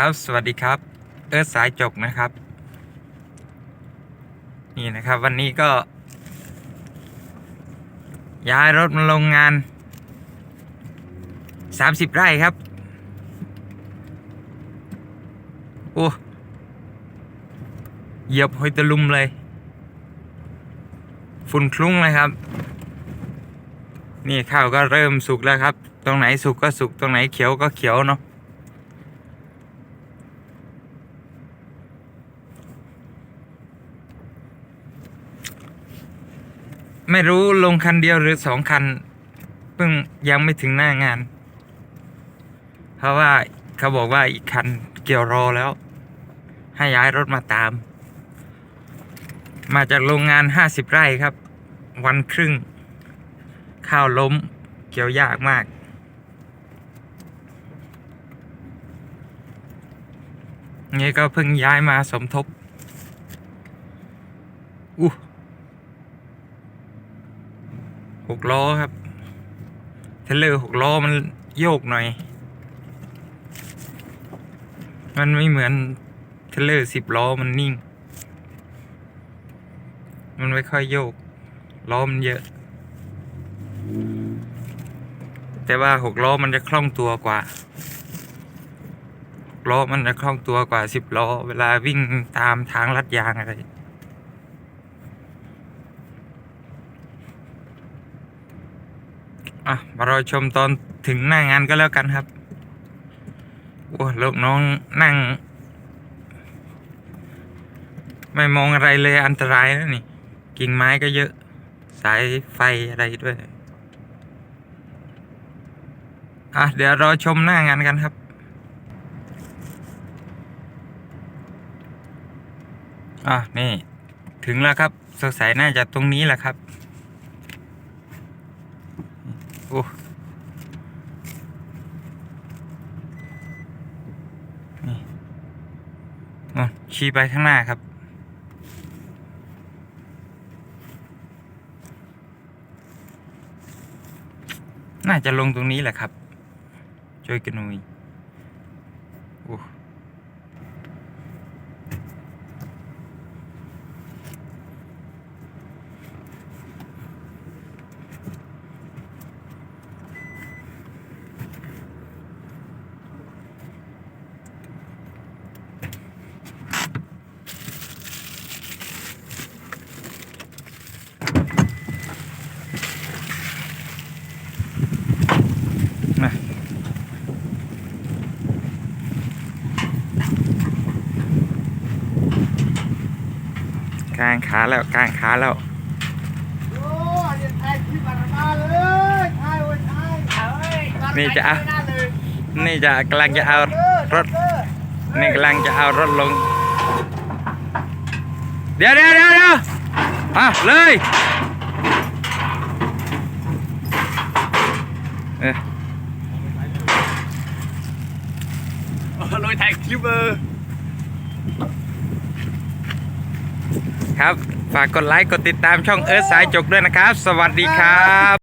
ครับ สวัสดีครับ เอิร์ธสายจกนะครับ นี่นะครับ วันนี้ก็ ย้ายรถมาลงงาน30ไร่ครับ โอ้เหยียบหอยตะลุมเลย ฝุ่นคลุ้งเลยครับ นี่ข้าวก็เริ่มสุกแล้วครับ ตรงไหนสุกก็สุก ตรงไหนเขียวก็เขียวเนาะ ไม่รู้ลงคันเดียวหรือสองคัน เพิ่งยังไม่ถึงหน้างาน เพราะว่าเขาบอกว่าอีกคันเกี่ยวรอแล้ว ให้ย้ายรถมาตาม มาจากโรงงานห้าสิบไร่ครับ วันครึ่ง ข้าวล้มเกี่ยวยากมากนี่ก็เพิ่งย้ายมาสมทบอู้ หกล้อครับ เทเลอร์หกล้อมันโยกหน่อย มันไม่เหมือนเทเลอร์สิบล้อมันนิ่ง มันไม่ค่อยโยก ล้อมันเยอะ แต่ว่าหกล้อมันจะคล่องตัวกว่าหกล้อมันจะคล่องตัวกว่าสิบล้อ เวลาวิ่งตามทางลัดยางอะไร อะมารอชมตอนถึงหน้างานก็แล้วกันครับโอ้ลูกน้องนั่ง ไม่มองอะไรเลยอันตรายนะนี่ กิ่งไม้ก็เยอะ สายไฟอะไรด้วยอะเดี๋ยวรอชมหน้างานกันครับอะนี่ ถึงแล้วครับสงสัยน่าจะตรงนี้แหละครับ อ้นี่อ๋อชี้ไปข้างหน้าครับ น่าจะลงตรงนี้แหละครับ ช่วยกันหน่อยโอ้ กางขาแล้วกางขาแล้วโอ้ยยังไทยที่มามาเลยไทยโอ้ยไทยเอ้ยนี่จะเอาไม่น่เลยนี่จะกำลังจะเอารถนี่กำลังจะเอารถลง เดี๋ยวเดี๋ยวเดี๋ยวเดี๋ยวอะเลยเออลอยไทยคลิปเบอร์ครับ ฝากกดไลค์กดติดตามช่องเอิร์ธสายจกด้วยนะครับ สวัสดีครับ